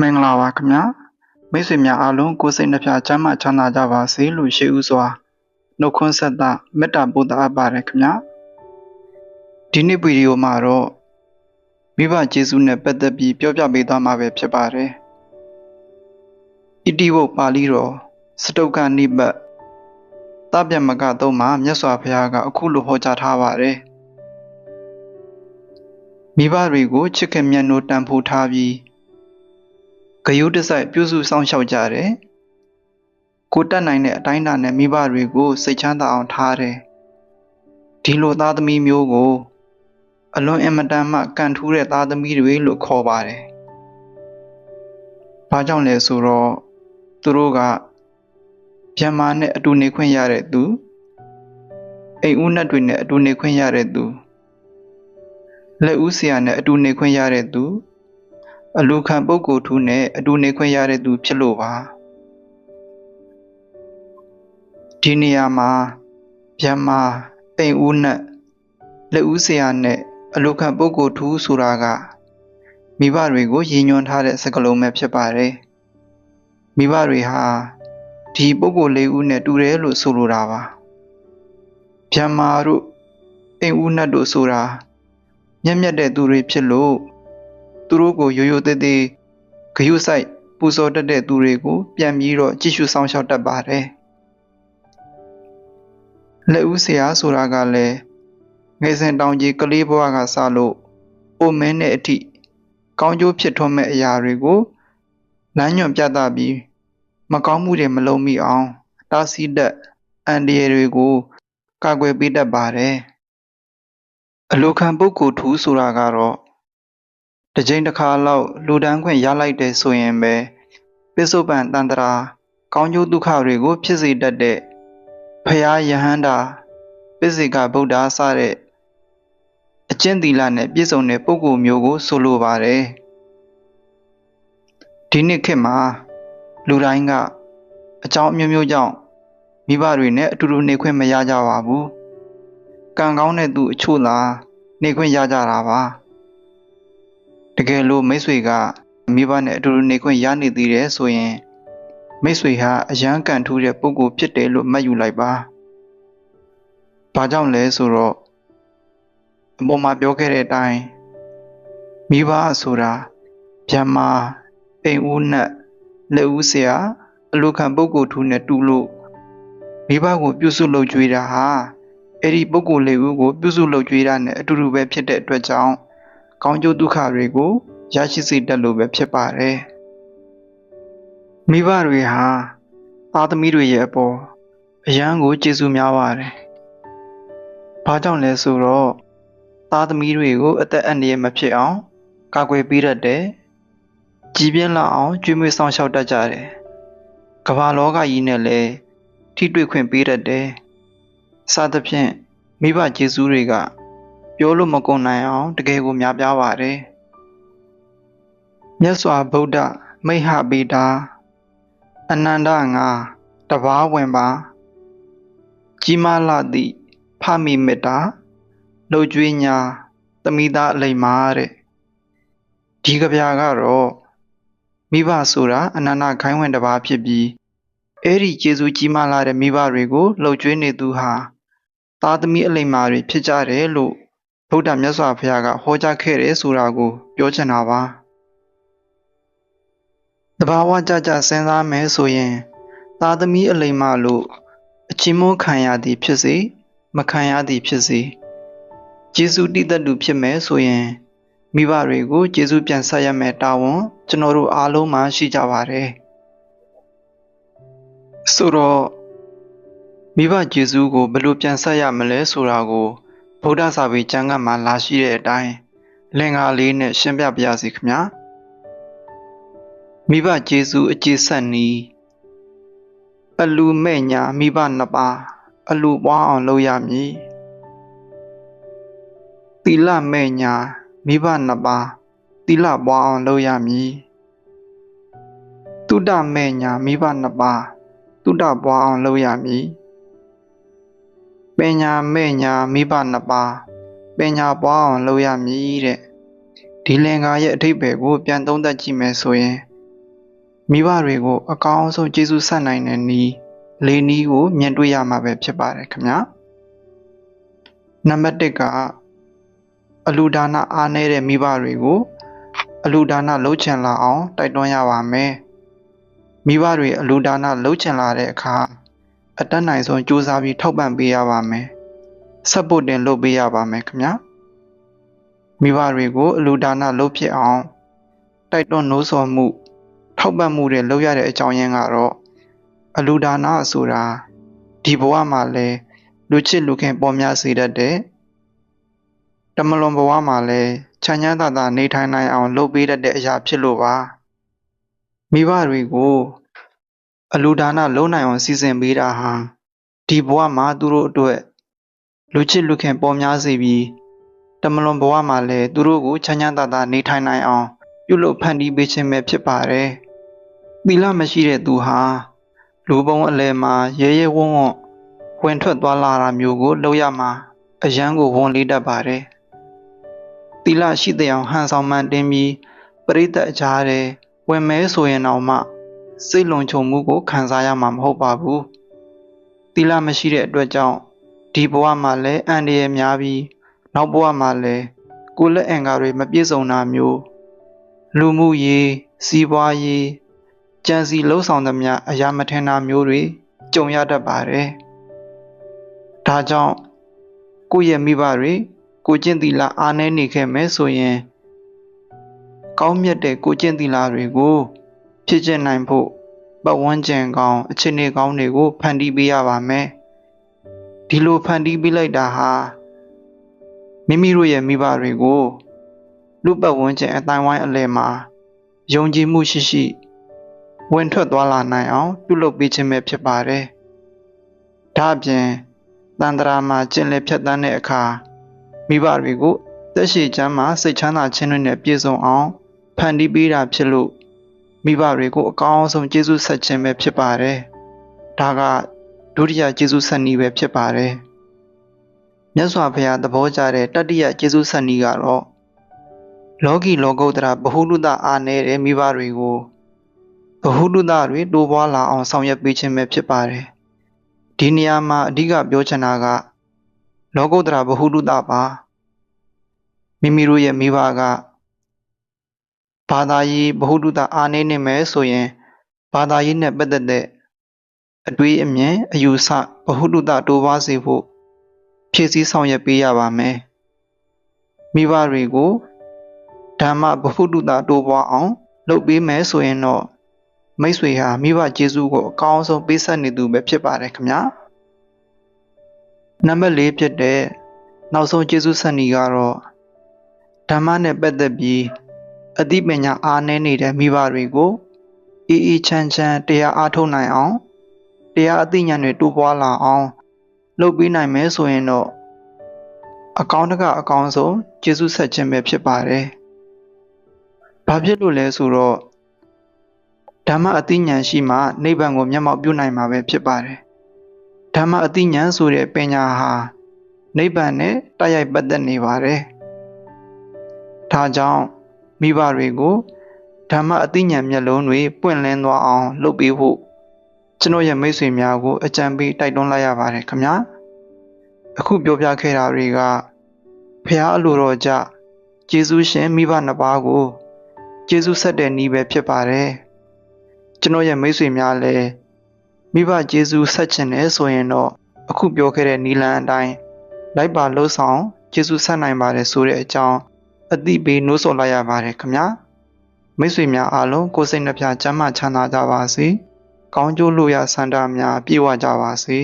မင်္ဂလာပါခင်ဗျာမိတ်ဆွေများအားလုံးကိုယ်စိတ်နှပြချမ်းသာချမ်းသာကြပါစေလို့ရှိဥစွာနှုတ်ခွန်းဆက်တာမေတ္တာပို့သအပ်ပါတယ်ခင်ဗျာဒီနေ့ဗီဒီယိုမှာတော့မိဘကျေးဇူးနဲ့ပတ်သက်ပြီးပြောပြပေးသွားမှာပဲဖြစ်ပါတယ်ဣတိဝုတ်ပါဠိတော်စတုတ်ကနိပတ်တပြမကတော့မှာမြတ်စွာဘုရားကအခုလိုဟောကြားထားပါတယ်မိဘတွေကိုချစ်ခင်မြတ်နိုးတန်ဖိုးထားပြီး ဂယုတစိုက်ပြုစုစောင့်ရှောက်ကြတယ်။ကိုတက်နိုင်တဲ့အတိုင်းအတာနဲ့မိဘတွေကိုစိတ်ချမ်းသာအောင်ထားတယ်။ဒီလိုသားသမီးမျိုးကိုအလွန်အင်မတန်မှကန်ထူးတဲ့သားသမီးတွေလို့ခေါ်ပါတယ်။ဘာကြောင့်လဲဆိုတော့သူတို့ကဗျမ္မာနဲ့အတူနေခွင့်ရတဲ့သူအိမ်ဦးနှက်တွေနဲ့အတူနေခွင့်ရတဲ့သူလက်ဦးဆရာနဲ့အတူနေခွင့်ရတဲ့သူ အလူခံပုဂ္ဂိုလ်ထူးနဲ့အတူနေခွင့်ရတဲ့သူဖြစ်လို့ပါဒီနေရာမှာဗျမ္မာအိမ်ဦးနဲ့လက်ဦးဆရာနဲ့အလူခံပုဂ္ဂိုလ်ထူးဆိုတာကမိဘတွေကိုရည်ညွှန်းထားတဲ့စကားလုံးပဲဖြစ်ပါတယ်မိဘတွေဟာဒီပုဂ္ဂိုလ်လေးဦးနဲ့တူတယ်လို့ဆိုလိုတာပါဗျမ္မာတို့အိမ်ဦးနဲ့တို့ဆိုတာမျက်မျက်တဲ့သူတွေဖြစ်လို့ သူတို့ကိုရိုးရိုးသေးသေးဂယုဆိုင်ပူဇော်တတ်တဲ့သူတွေကိုပြန်ပြီးတော့ကြည့်ရှုဆောင်ရှောက်တတ်ပါတယ်လက်ဦးဆရာဆိုတာကလည်းငယ်စဉ်တောင်ကြီးကလေးဘဝကစလို့အိုမင်းနဲ့အထိကောင်းကျိုးဖြစ်ထွန်းမဲ့အရာတွေကိုလမ်းညွှန်ပြသပြီးမကောင်းမှုတွေမလုပ်မိအောင်တားဆီးတတ်အန်ဒီရတွေကိုကာကွယ်ပေးတတ်ပါတယ်အလိုခံပုဂ္ဂိုလ်ထူးဆိုတာကတော့ တစ်ကြိမ်တစ်ခါလောက်လူဒန်းခွင့်ရလိုက်တယ်ဆိုရင်ပဲပိစုပန်တန်တရာကောင်းကျိုးဒုက္ခတွေကို ဖြစ်စေတတ်တဲ့ဖရာယဟန္တာပိစိကဗုဒ္ဓစတဲ့အကျင့်သီလနဲ့ပြည့်စုံတဲ့ပုဂ္ဂိုလ်မျိုးကို ဆိုလိုပါတယ်ဒီနှစ်ခေတ်မှာလူတိုင်းကအကြောင်းအမျိုးမျိုးကြောင့်မိဘတွေနဲ့အတူတူနေခွင့်မရကြပါဘူးကံကောင်းတဲ့သူအချို့သာနေခွင့်ရကြတာပါ တကယ်လို့မိတ်ဆွေကမိဘနဲ့အတူတူနေခွင့်ရနေသေးတယ်ဆိုရင်မိတ်ဆွေဟာအယံကန်ထူးတဲ့ပုဂ္ဂိုလ်ဖြစ်တယ်လို့မှတ်ယူလိုက်ပါ။ဘာကြောင့်လဲဆိုတော့အပေါ်မှာပြောခဲ့တဲ့အတိုင်းမိဘဆိုတာဗျမ္မာအိမ်ဦးနဲ့လက်ဦးဆရာအလူခံပုဂ္ဂိုလ်ထူးနဲ့တူလို့မိဘကိုပြုစုလုပ်ကြွေးတာဟာအဲ့ဒီပုဂ္ဂိုလ်လေးဦးကိုပြုစုလုပ်ကြွေးတာနဲ့အတူတူပဲဖြစ်တဲ့အတွက်ကြောင့် ကောင်းကျိုးဒုက္ခတွေကိုရရှိစေတတ်လို့ပဲဖြစ်ပါတယ်မိဘတွေဟာသားသမီးတွေရဲ့အပေါ်အယံကိုကျေးဇူးများပါတယ်ဘာကြောင့်လဲဆိုတော့သားသမီးတွေကိုအသက်အန္တရာယ်မဖြစ်အောင်ကာကွယ်ပေးတတ်တယ်ကြည်ပြင်းလာအောင်ကျွေးမွေးဆောင်ရှောက်တတ်ကြတယ်ကမ္ဘာလောကကြီးနဲ့လည်းထိတွေ့ခွင့်ပေးတတ်တယ်စသဖြင့်မိဘကျေးဇူးတွေက ပြောလို့မကုန်နိုင်အောင်တကယ်ကိုများပြားပါတယ်မြတ်စွာဘုရားမိဟဗေဒာအနန္တငါတဘာဝင်ပါကြီးမားလာသည့်ဖမိမေတ္တာလှုပ်ကြွေးညာသမိသားအလိမ္မာတဲ့ဒီကဗျာကတော့မိဘဆိုတာအနန္တခိုင်းဝင်တစ်ပါးဖြစ်ပြီးအဲ့ဒီကျေးဇူးကြီးမားလာတဲ့မိဘတွေကိုလှုပ်ကြွေးနေသူဟာသားသမီးအလိမ္မာတွေဖြစ်ကြတယ်လို့ ဗုဒ္ဓမြတ်စွာဘုရားကဟောကြားခဲ့တယ်ဆိုတာကိုပြောချင်တာပါတဘာဝကြကြစဉ်းစားမယ်ဆိုရင် သားသမီးအလိမ္မာလို့အချင်းမွန်းခံရသည်ဖြစ်စေမခံရသည်ဖြစ်စေကျေးဇူးတည်တတ်သူဖြစ်မယ်ဆိုရင်မိဘတွေကိုကျေးဇူးပြန်ဆက်ရမယ်တာဝန်ကျွန်တော်တို့အားလုံးမှာရှိကြပါတယ်ဆိုတော့မိဘကျေးဇူးကိုဘယ်လိုပြန်ဆက်ရမလဲဆိုတာကို ဗုဒ္ဓစာပေကျမ်းဂန်မှာလာရှိတဲ့အတိုင်းလင်္ကာလေးနဲ့ရှင်းပြပါရစေခင်ဗျာမိဘကျေးဇူးအကျေဆက်နီးအလူမဲ့ညာမိဘနှစ်ပါးအလူပွားအောင်လုပ်ရမည်သီလမဲ့ညာမိဘနှစ်ပါးသီလပွားအောင်လုပ်ရမည်တုဒ္ဒမဲ့ညာမိဘနှစ်ပါးတုဒ္ဒပွားအောင်လုပ်ရမည် ပညာမဲ့ညာမိဘနှစ်ပါးပညာပွားအောင်လုပ်ရမည်တဲ့ဒီလင်္ကာရဲ့အထိပ္ပယ်ကို ပြန်သုံးသပ်ကြည့်မယ်ဆိုရင်မိဘတွေကို အကောင်းဆုံးကျေးဇူးဆက်နိုင်တဲ့နီးလေးနီးကို မြင်တွေ့ရမှာပဲဖြစ်ပါတယ်ခင်ဗျာနံပါတ်1ကအလူဒါနအားနည်းတဲ့မိဘတွေကို အလူဒါနလှုပ်ချင်လာအောင် တိုက်တွန်းရပါမယ်မိဘတွေအလူဒါနလှုပ်ချင်လာတဲ့အခါ အတက်နိုင်ဆုံးကြိုးစားပြီးထောက်ပံ့ပေးရပါမယ်ဆက်ဖို့တင်လုပ်ပေးရပါမယ်ခင်ဗျာမိဘတွေကိုအလူဒါနလှုပ်ဖြစ်အောင်တိုက်တွန်းနှိုးဆော်မှု ထောက်ပံ့မှုတွေလုပ်ရတဲ့အကြောင်းရင်းကတော့အလူဒါနဆိုတာဒီဘဝမှာလည်းလူချစ်လူခင်ပေါ်များစေတတ်တဲ့တမလွန်ဘဝမှာလည်းချမ်းချမ်းသာသာနေထိုင်နိုင်အောင် လုပ်ပေးတတ်တဲ့အရာဖြစ်လို့ပါမိဘတွေကို အလူဒါနလုံးနိုင်အောင်စီစဉ်ပေးတာဟာဒီဘဝမှာသူတို့အတွက်လူချစ်လူခင်ပေါ်များစေပြီးတမလွန်ဘဝမှာလည်းသူတို့ကိုချမ်းချမ်းသာသာနေထိုင်နိုင်အောင်ပြုလုပ်ဖန်တီးပေးခြင်းပဲဖြစ်ပါတယ်။သီလမရှိတဲ့သူဟာလူပုံအလယ်မှာရဲရဲဝံ့ဝံ့ဝင်ထွက်သွားလာတာမျိုးကိုလုပ်ရမှာအယံကိုဝန်လေးတတ်ပါတယ်။သီလရှိတဲ့အောင်ဟန်ဆောင်မှန်တင်ပြီးပရိသတ်အကြားတဲ့ဝင်မဲဆိုရင်တော့မှ စိတ်လုံခြုံမှုကိုခံစားရမှာမဟုတ်ပါဘူး။သီလမရှိတဲ့အတွက်ကြောင့်ဒီဘဝမှာလည်းအန္တရာယ်များပြီးနောက်ဘဝမှာလည်းကိုယ်လက်အင်္ကာတွေမပြည့်စုံတာမျိုးလူမှုရေးစီးပွားရေးကြံစီလှုပ်ဆောင်သမျှအရာမထင်တာမျိုးတွေကြုံရတတ်ပါတယ်။ဒါကြောင့်ကိုယ့်ရဲ့မိဘတွေကိုကျင့်သီလအားနည်းနေခဲ့မယ်ဆိုရင် ကောင်းမြတ်တဲ့ကိုကျင့်သီလတွေကို ဖြစ်ကျင့်နိုင်ဖို့ပတ်ဝန်းကျင်ကောင်းအခြေအနေကောင်းတွေကိုဖန်တီးပေးရပါမယ်။ဒီလိုဖန်တီးပေးလိုက်တာဟာမိမိတို့ရဲ့မိဘတွေကိုလူပတ်ဝန်းကျင်အတိုင်းဝိုင်းအလယ်မှာယုံကြည်မှုရှိရှိဝင်ထွက်သွားလာနိုင်အောင်ပြုလုပ်ပေးခြင်းပဲဖြစ်ပါတယ်။ဒါ့အပြင်တန်တရာမှာကျင့်လည်ဖြတ်တန်းတဲ့အခါမိဘတွေကိုသက်ရှိချမ်းမှာစိတ်ချမ်းသာခြင်းတွေနဲ့ပြည့်စုံအောင်ဖန်တီးပေးတာဖြစ်လို့ မိဘတွေကိုအကောင်းဆုံးကျေးဇူးဆက်ခြင်းပဲဖြစ်ပါတယ်။ဒါကဒုတိယကျေးဇူးဆက်နည်းပဲဖြစ်ပါတယ်။မြတ်စွာဘုရားသဘောကျတဲ့တတိယကျေးဇူးဆက်နည်းကတော့လောကီလောကုတ္တရာဘဟုလူတအာနေတဲ့မိဘတွေကိုဘဟုလူတတွေတိုးပွားလာအောင်ဆောင်ရွက်ပေးခြင်းပဲဖြစ်ပါတယ်။ဒီနေရာမှာအဓိကပြောချင်တာကလောကုတ္တရာဘဟုလူတပါမိမိတို့ရဲ့မိဘက ဘာသာရေးဘ ഹു လုတအားနေနေမယ်ဆိုရင်ဘာသာရေးနဲ့ပတ်သက်တဲ့အတွေးအမြင်အယူဆဘ ഹു လုတတိုးပွားစေဖို့ဖြည့်ဆည်းဆောင်ရွက်ပေးရပါမယ်။မိဘတွေကိုဓမ္မဗဟုတုတတိုးပွားအောင်လုပ်ပေးမယ်ဆိုရင်တော့မိတ်ဆွေဟာမိဘကျေးဇူးကိုအကောင်းဆုံးပေးဆက်နေသူပဲဖြစ်ပါတယ်ခင်ဗျာနံပါတ်၄ဖြစ်တဲ့နောက်ဆုံးကျေးဇူးဆက်နီကတော့ဓမ္မနဲ့ပတ်သက်ပြီး အသိပညာအားနည်းနေတဲ့မိဘတွေကိုအေးအေးချမ်းချမ်းတရားအားထုတ်နိုင်အောင်တရားအသိဉာဏ်တွေတိုးပွားလာအောင်လုပ်ပေးနိုင်မယ်ဆိုရင်တော့အကောင်းတကအကောင်းဆုံးကျေးဇူးဆက်ခြင်းပဲဖြစ်ပါတယ်။ဘာဖြစ်လို့လဲဆိုတော့ဓမ္မအသိဉာဏ်ရှိမှနိဗ္ဗာန်ကိုမျက်မှောက်ပြုနိုင်မှာပဲဖြစ်ပါတယ်ဓမ္မအသိဉာဏ်ဆိုတဲ့ပညာဟာနိဗ္ဗာန်နဲ့တိုက်ရိုက်ပတ်သက်နေပါတယ်ဒါကြောင့် မိဘတွေကိုဓမ္မအသိဉာဏ်မျက်လုံးတွေပွင့်လင်းသွားအောင် လုပ်ပေးဖို့ကျွန်တော်ရဲ့မိတ်ဆွေများကိုအကြံပေးတိုက်တွန်းလိုက်ရပါတယ်ခင်ဗျာအခုပြောပြခဲ့တာတွေကဖះအလိုတော်ကြကျေးဇူးရှင်မိဘနှစ်ပါးကိုကျေးဇူးဆက်တဲ့နည်းပဲဖြစ်ပါတယ်ကျွန်တော်ရဲ့မိတ်ဆွေများလည်းမိဘကျေးဇူးဆက်ချင်တယ်ဆိုရင်တော့အခုပြောခဲ့တဲ့နီလန်အတိုင်းလိုက်ပါလှုပ်ဆောင်ကျေးဇူးဆက်နိုင်ပါတယ်ဆိုတဲ့အကြောင်း အသိပေးနှိုးဆော်လိုက်ရပါတယ်ခင်ဗျာမိတ်ဆွေများအားလုံးကိုယ်စိတ်နှပြချမ်းသာချမ်းသာကြပါစေကောင်းကျိုးလိုရာဆန္ဒများပြည့်ဝကြပါစေ